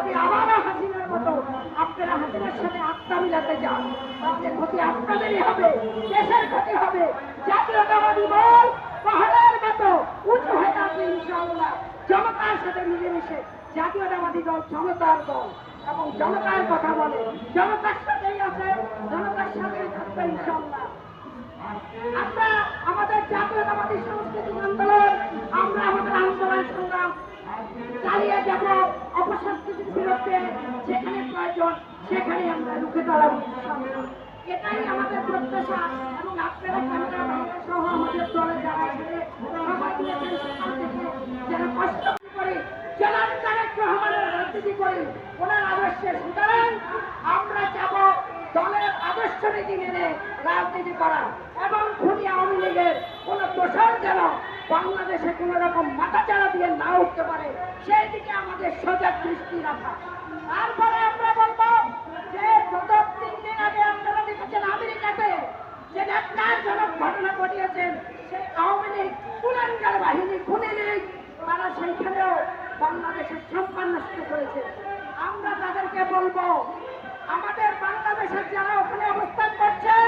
যদি আবারও হাসিনার মতো আপনারা হাসিনার সাথে আত্মা মিলাতে যান তাহলে ক্ষতি আপনাদেরই হবে, দেশের ক্ষতি হবে। জাতীয়তাবাদী বল পাহাড়ের মতো উঁচু হয়ে আছে ইনশাআল্লাহ। জনতার সাথে মিলেমিশে জাতীয়তাবাদী দল জনতার দল এবং জনতার কথা বলে। জনতার সাথেই আছে, জনতার সাথেই থাকবে ইনশাআল্লাহ। আমরা আমাদের জাতীয়তাবাদী সাংস্কৃতিক আন্দোলন, আমরা আমাদের আন্দোলন সংগ্রাম চালিয়ে যাব। অপসংস্কৃতির বিরুদ্ধে যেখানে প্রয়োজন সেখানে আমরা রুখে দাঁড়াবো। এটাই আমাদের প্রত্যাশা এবং আপনারা ক্যামেরা সহ আমাদের দলে যারা যারা কষ্ট করে রাজনীতি করি ওনার আদর্শে সুতরাং আমরা যাব দলের আদর্শ নীতি মেনে রাজনীতি করা এবং খুনি আওয়ামী লীগের কোন দোষর যেন বাংলাদেশে কোন রকম মাথাচাড়া দিয়ে না উঠতে পারে, সেই দিকে আমাদের সজাগ দৃষ্টি রাখা। তারপরে আমরা বলব যে গত তিন দিন আগে আপনারা দেখেছেন আমেরিকাতে যে ন্যাক্কারজনক ঘটনা ঘটিয়েছেন সেই আওয়ামী লীগ কুলাঙ্গার বাহিনী, খুনি লীগ, তারা সেইখানেও বাংলাদেশের সম্মান নষ্ট করেছে। আমরা তাদেরকে বলব, আমাদের বাংলাদেশের যারা ওখানে অবস্থান করছেন,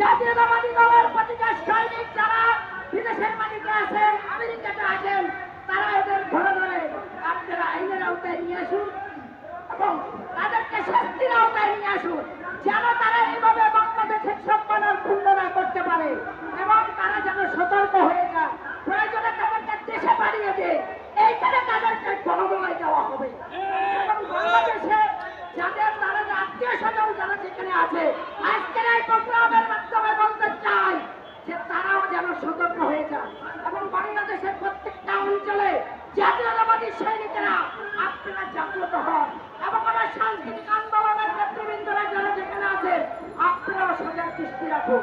জাতীয়তাবাদী দলের যারা বিদেশের মাটিতে আছেন আমেরিকাতে আছেন, তারা এদের ধরে ধরে আপনারা আইনের আওতায় নিয়ে আসুন এবং তাদেরকে শাস্তির আওতায় নিয়ে আসুন, যেন তারা এইভাবে বাংলাদেশের সম্মানের ক্ষুণ্ণ না করতে পারে এবং তারা যেন সতর্ক হয়ে যায়। প্রয়োজনে তাদেরকে দেশে পাঠিয়ে দেয় এইখানে তাদেরকে গণদলায় দেওয়া হবে। এবং বাংলাদেশে যাদের তারা আত্মীয় স্বজন যারা যেখানে আছে, আজকের এই প্রোগ্রামের মাধ্যমে বলতে চাই যে তারাও যেন সতর্ক হয়ে যান এবং বাংলাদেশের প্রত্যেকটা অঞ্চলে জাতীয়তাবাদী সৈনিকেরা আপনারা জাগ্রত হন এবং আমার সাংস্কৃতিক আন্দোলনের নেতৃবৃন্দরা যারা যেখানে আছেন আপনারাও সজাগ দৃষ্টি রাখুন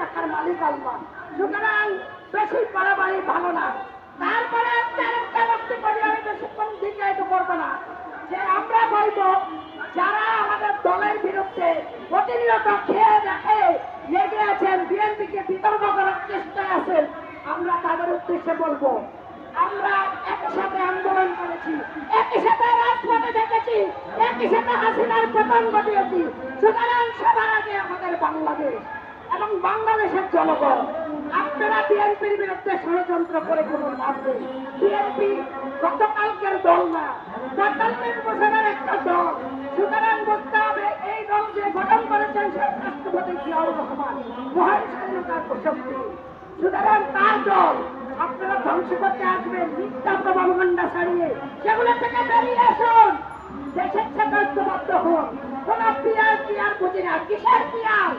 টাকার মালিক আল্লাহ। সুতরাং বেশি বাড়াবাড়ি ভালো না। তারপরে আরেকটা আমি বেশিক্ষণ দীর্ঘায়িত করব না। যে আমরা বলব, যারা আমাদের দলের বিরুদ্ধে প্রতিনিয়ত খেয়ে দেখে লেগে আছেন, বিএনপিকে বিতর্ক করার চেষ্টায় আছেন, আমরা তাদের উদ্দেশ্যে বলব, আমরা একই সাথে আন্দোলন করেছি, একই সাথে রাজপথে দেখেছি, একই সাথে হাসিনার পতন ঘটিয়েছি। সুতরাং সবার আগে আমাদের বাংলাদেশ। এবং বাংলাদেশের জনগণ, আপনারা বিএনপির বিরুদ্ধে ষড়যন্ত্র করে কোনো বিএনপি গতকালকের দল না পঁয়তাল্লিশ বছরের একটা দল। সুতরাং বুঝতে হবে, এই দল যে গঠন করেছেন সে রাষ্ট্রপতি জিয়াউর রহমান, মহান স্বাধীনতার প্রশক্তি সুতরাং তার দল, আপনারা ধ্বংস করতে আসবেন, মিথ্যা প্রভাবগণ্ডা ছাড়িয়ে। সেগুলো থেকে বেরিয়ে আসুন। দেশের সাথে ঐক্যবদ্ধ হন। কোন পিয়ার পিয়ার বুঝি না। কিসের পিয়ার?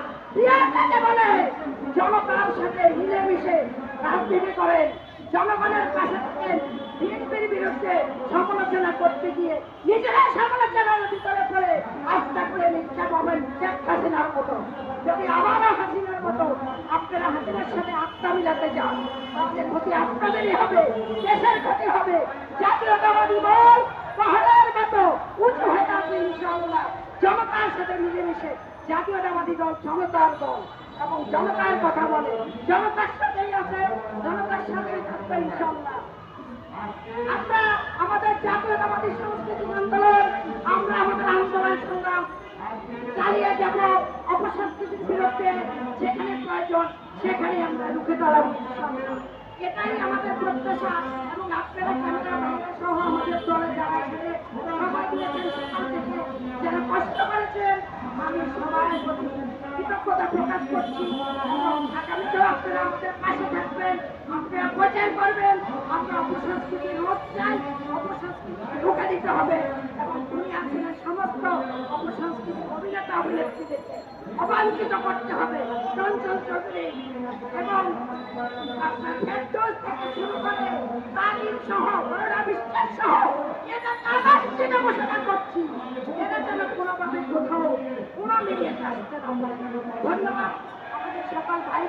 জনতার সাথে মিলেমিশে রাজনীতি করেন। জনগণের পাশে বিএনপির বিরুদ্ধে সমালোচনা করতে গিয়ে নিজেরা সমালোচনার ভিতরে পড়ে আস্থা করে মিথ্যা পাবেন শেখ হাসিনার মতো। যদি আবারও হাসিনার মতো আপনারা হাসিনার সাথে আত্মা মিলাতে যান তাহলে ক্ষতি আপনাদেরই হবে, দেশের ক্ষতি হবে। জাতীয়তাবাদী বল পাহাড়ের মতো উঁচু হয়ে আছে ইনশাআল্লাহ জনতার সাথে মিলেমিশে জাতীয়তাবাদী দল, জনতার দল এবং জনতার কথা বলে। জনতার সাথেই আছে, জনতার সাথেই থাকবে আমরা আমাদের জাতীয়তাবাদী সাংস্কৃতিক আন্দোলন, আমরা আমাদের আন্দোলন সংগ্রাম চালিয়ে যাব অপসংস্কৃতির বিরুদ্ধে। যেখানে প্রয়োজন, সেখানে আমরা রুখে দাঁড়াবো এটাই আমাদের প্রত্যাশা এবং আপনারা ক্যামেরা সহ আমাদের দলে যারা থেকে যারা কষ্ট আমি সবাই কৃতজ্ঞতা প্রকাশ করছি আপনারা আমাদের পাশে থাকবেন আপনারা প্রচার করবেন আমরা অপসংস্কৃতি রোধ চাই অপসংস্কৃতি রোখা দিতে হবে। দুনিয়া ছেড়ে সমস্ত অপসংস্কৃতি অভিনেতা অভিনেত্রীদেরকে অবাঞ্ছিত করতে হবে চঞ্চল চৌধুরী এবং আপনার থেকে শুরু সহ নানান ঘোষণা করছি এরা যেন কোনোভাবে কোথাও কোনো মিলিয়ে আসতে না পারে। ধন্যবাদ। আমাদের সকল ভাই